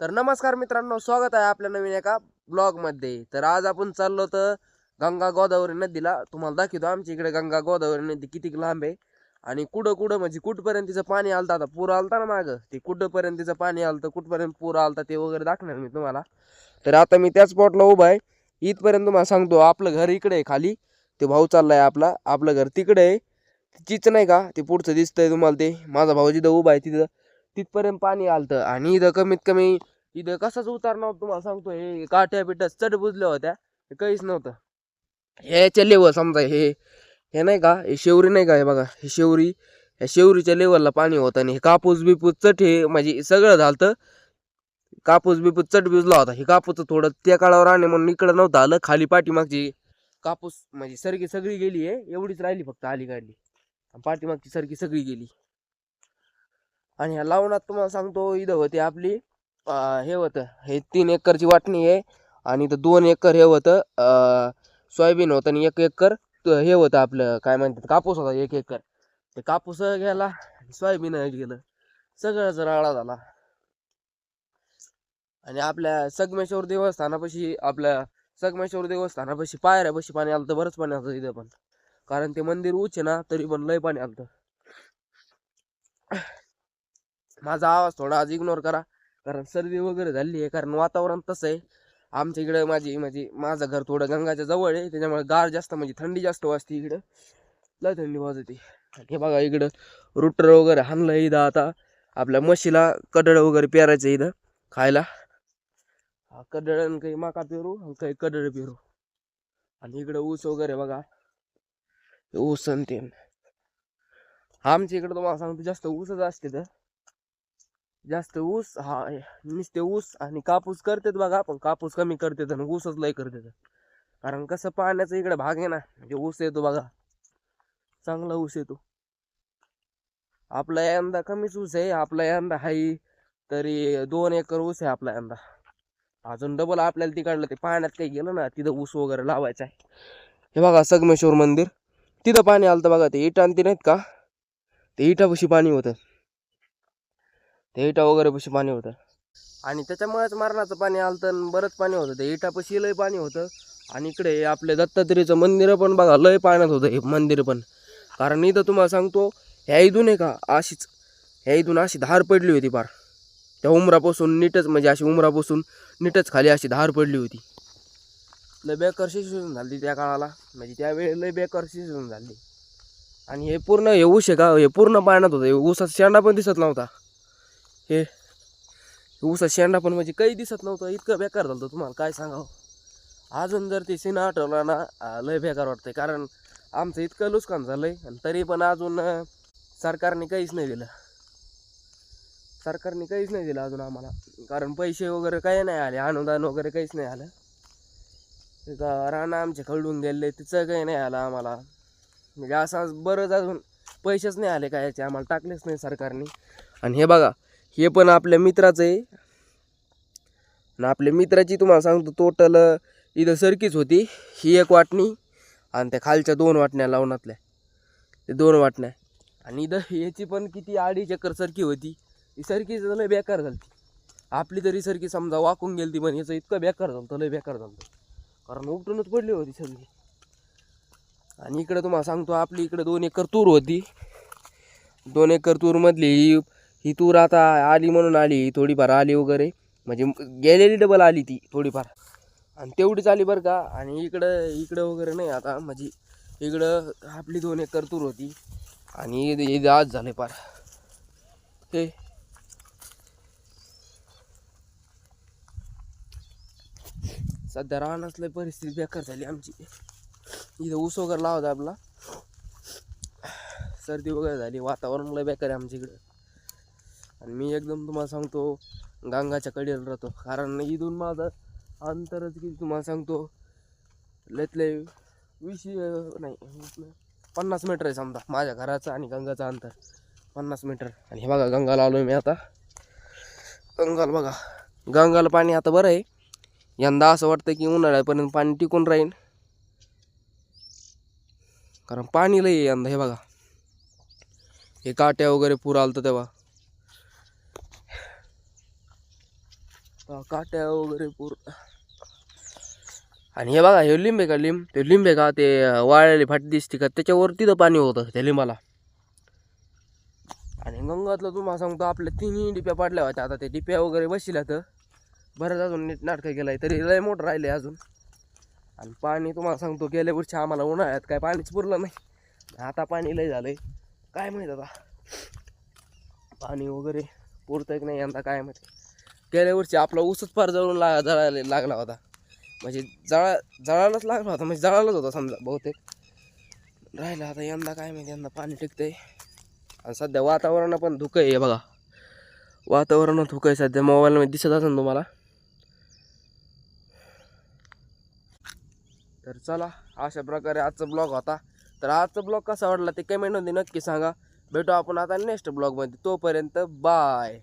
तर नमस्कार मित्रांनो स्वागत आहे आपल्या नवीन एका ब्लॉगमध्ये. तर आज आपण चाललो तर गंगा गोदावरी नदीला. तुम्हाला दाखवतो आमच्या इकडे गंगा गोदावरी नदी किती लांब आहे. आणि कुठं कुठं म्हणजे कुठपर्यंत तिचं पाणी आलतं आता? पूर आलता ना मागं? ते कुठंपर्यंत तिचं पाणी आलतं कुठपर्यंत पूर आलता ते वगैरे दाखवणार मी तुम्हाला. तर आता मी त्याच स्पॉटला उभा आहे. इथपर्यंत तुम्हाला सांगतो आपलं घर इकडे आहे खाली. ते भाऊ चाललाय आपला. आपलं घर तिकडे आहे. तीच नाही का? ते पुढचं दिसतंय तुम्हाला ते. माझा भाऊ जिथं उभा आहे तिथं. तिथपर्यंत पाणी आलतं. आणि इथं कमीत कमी इथं कसाच उतार तुम्हाला सांगतो हे काठ्या पिठ्या चढ बुजल्या होत्या. काहीच नव्हतं. ह्याच्या लेवल समजा हे हे नाही का? हे शेवरी नाही का? हे बघा हे शेवरी ह्या शेवरीच्या लेवलला पाणी होतं आणि हे कापूस बिपूस चट हे म्हणजे सगळं झालं कापूस बिपूस चट भिजला होता. हे कापूस थोडं त्या काळावर आणि म्हणून इकडं नव्हतं आलं. खाली पाठीमागची कापूस म्हणजे सरकी सगळी गेली आहे. एवढीच राहिली फक्त अलीकडली. पाठीमागची सरकी सगळी गेली. आणि ह्या लावणात तुम्हाला सांगतो इथं होती आपली हे होतं हे तीन एकरची वाटणी आहे. आणि इथं दोन एकर हे होतं अं, सोयाबीन होतं आणि एक एकर हे होतं आपलं काय म्हणतात कापूस होता एक एकर. ते कापूस गेला आणि सोयाबीन गेलं. सगळंच राळा झाला. आणि आपल्या संगमेश्वर देवस्थानापाशी आपल्या संगमेश्वर देवस्थानापाशी पायऱ्यापाशी पाणी आलं तर बरंच पाणी आलं इथं पण. कारण ते मंदिर उच्च ना तरी पण लय पाणी आलं माझा आवाज थोडा आज इग्नोर करा. कारण सर्दी वगैरे झाली आहे. कारण वातावरण तसं आहे. आमच्या इकडं माझी म्हणजे माझं घर थोडं गंगाच्या जवळ आहे. त्याच्यामुळे गार जास्त म्हणजे थंडी जास्त वाजते इकडं. लय थंडी वाजते. हे बघा इकडं रुटर वगैरे हाणलं इथं आता. आपल्या म्हशीला कडळ वगैरे पेरायचं इथं खायला. हा कडळ आणि काही माका पेरू काही कडळ पेरू. आणि इकडं ऊस वगैरे बघा. ऊस आणि ते. आमच्या इकडं तुम्हाला सांगतो जास्त ऊसच असते तर जास्त ऊस हा नुसते ऊस आणि कापूस करतात बघा पण कापूस कमी करतात आणि ऊसच लय करतात. कारण कसं पाण्याचा इकडे भाग आहे ना म्हणजे ऊस येतो बघा. चांगला ऊस येतो. आपला यंदा कमीच ऊस आहे आपला यंदा हाई तरी दोन एकर ऊस आहे आपला यंदा. अजून डबल आपल्याला तिकडलं ते पाण्यात काही गेलं ना तिथं ऊस वगैरे लावायचा आहे. हे बघा संगमेश्वर मंदिर. तिथं पाणी आलं तर बघा ते इटा आणि ते नाहीत का? ते इटापशी पाणी होतं. ते इटा वगैरे पशी पाणी होतं. आणि त्याच्यामुळेच मरणाचं पाणी आलं तर बरंच पाणी होतं. ते इटापशी लय पाणी होतं. आणि इकडे आपले दत्तात्रेयचं मंदिर पण बघा लय पाण्यात होतं हे मंदिर पण. कारण इथं तुम्हाला सांगतो ह्या इथून आहे का अशीच ह्या इथून अशी धार पडली होती पार. त्या उमरापासून नीटच म्हणजे अशी उमरापासून नीटच खाली अशी धार पडली होती. लय बेकार शिजून झाली त्या काळाला. म्हणजे त्यावेळी लय बेकार शिजून झाली. आणि हे पूर्ण हे ऊस आहे का? हे पूर्ण पाण्यात होतं. हे ऊसाचा शेंडा पण दिसत नव्हता. हे उसा शेंडा पण म्हणजे काही दिसत नव्हतं. इतकं बेकार झालं होतं तुम्हाला. काय सांगावं? अजून जर ते सीन आठवला ना लय बेकार वाटतंय. कारण आमचं इतकं नुकसान झालंय आणि तरी पण अजून सरकारने काहीच नाही दिलं. सरकारने काहीच नाही दिलं अजून आम्हाला. कारण पैसे वगैरे काही नाही आले. अनुदान वगैरे काहीच नाही आलं. तिथं आमचे खळडून गेले. तिचं काही नाही आलं आम्हाला. म्हणजे असं बरंच अजून पैसेच नाही आले काय याचे. आम्हाला टाकलेच नाही सरकारने. आणि हे बघा हे पण आपल्या मित्राचं आहे. आणि आपल्या मित्राची तुम्हाला सांगतो टोटल इथं सरकीच होती. ही एक वाटणी आणि त्या खालच्या दोन वाटण्या लावणातल्या ते दोन वाटण्या. आणि इथं याची पण किती अडीच एकर सरकी होती. ही सरकी लय बेकार झाली आपली तरी सरकी समजा वाकून गेली ती पण याचं इतकं बेकार झालं लय बेकार झालं कारण उपटूनच पडली होती सरकी. आणि इकडं तुम्हाला सांगतो आपली इकडं दोन एकर तूर होती. दोन एकर तूरमधली ही ही तूर आता आली म्हणून आली थोडीफार आली वगैरे. म्हणजे गेलेली डबल आली ती थोडीफार. आणि तेवढीच आली बरं का. आणि इकडं इकडं वगैरे नाही आता. म्हणजे इकडं आपली दोन एकर तूर होती. आणि आज झाले पार. हे. सध्या राहण्यासले परिस्थिती बेकार झाली आमची. इथं ऊस वगैरे लावता आपला. सर्दी वगैरे झाली. वातावरण लय बेकार आहे आमच्या इकडं. आणि मी एकदम तुम्हाला सांगतो गंगाच्या कडेला राहतो. कारण इथून माझं अंतरच किती तुम्हाला सांगतो लयत वीस नाही पन्नास मीटर आहे समजा माझ्या घराचं आणि गंगाचं अंतर. पन्नास मीटर आणि हे बघा गंगाला आलो मी आता. गंगाला बघा. गंगाला पाणी आता बरं आहे. यंदा असं वाटतं की उन्हाळ्यापर्यंत पाणी टिकून राहील कारण पाणी लई आहे यंदा हे बघा. हे काट्या वगैरे पूर आलं तेव्हा. काट्या वगैरे पूर्ण. आणि हे बघा हे लिंब आहे का लिंब? ते लिंब आहे का ते वाळलेली फाटी दिसते का? त्याच्यावर तिथं पाणी होतं त्या लिंबाला. आणि गंगातलं तुम्हाला सांगतो आपल्या तिन्ही डिप्या पडल्या होत्या. आता ते डिप्या वगैरे बसल्या तर बरंच अजून नीट नाटकं केलं आहे तरी लय मोठं राहिले अजून. आणि पाणी तुम्हाला सांगतो गेल्या वर्षी आम्हाला उन्हाळ्यात काय पाणीच पुरलं नाही. आता पाणी लय झालंय. काय माहीत आता? पाणी वगैरे पुरतंय की नाही यंदा काय माहिती. गेल्या वर्षी आपला ऊसच फार जळून ला जळायला लागला होता. म्हणजे जळा जळायलाच लागला होता. म्हणजे जळालाच होता समजा बहुतेक. राहिलं आता यंदा काय माहिती यंदा पाणी टिकतंय. आणि सध्या वातावरण पण धुकं आहे हे बघा. वातावरण धुकं आहे सध्या. मोबाईलमध्ये दिसत असेल तुम्हाला. तर चला अशा प्रकारे आजचा ब्लॉग होता. तर आजचा ब्लॉग कसा वाटला ते कमेंटमध्ये नक्की सांगा. भेटू आपण आता नेक्स्ट ब्लॉगमध्ये. तोपर्यंत बाय.